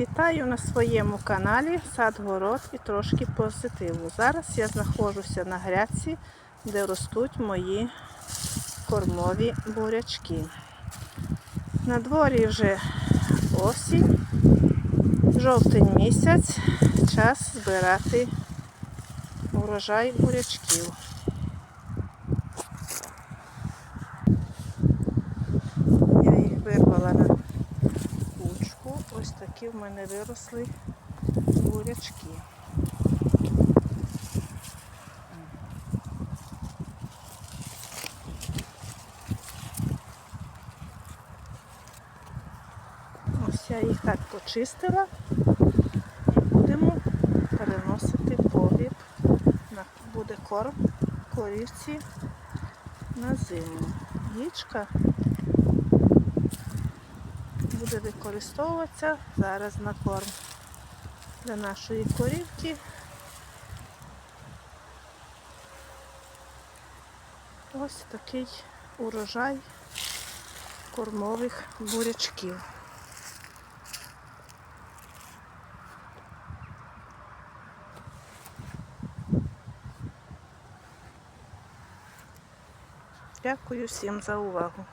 Вітаю на своєму каналі Сад Город і трошки позитиву. Зараз я знаходжуся на грядці, де ростуть мої кормові бурячки. На дворі вже осінь, жовтень місяць, час збирати урожай бурячків. Я їх вирвала на кучку. Ось такі в мене виросли бурячки. Ось я їх так почистила і будемо переносити погріб. Буде корм корівці на зиму. Гічка буде використовуватися зараз на корм для нашої корівки. Ось такий урожай кормових бурячків. Дякую всім за увагу.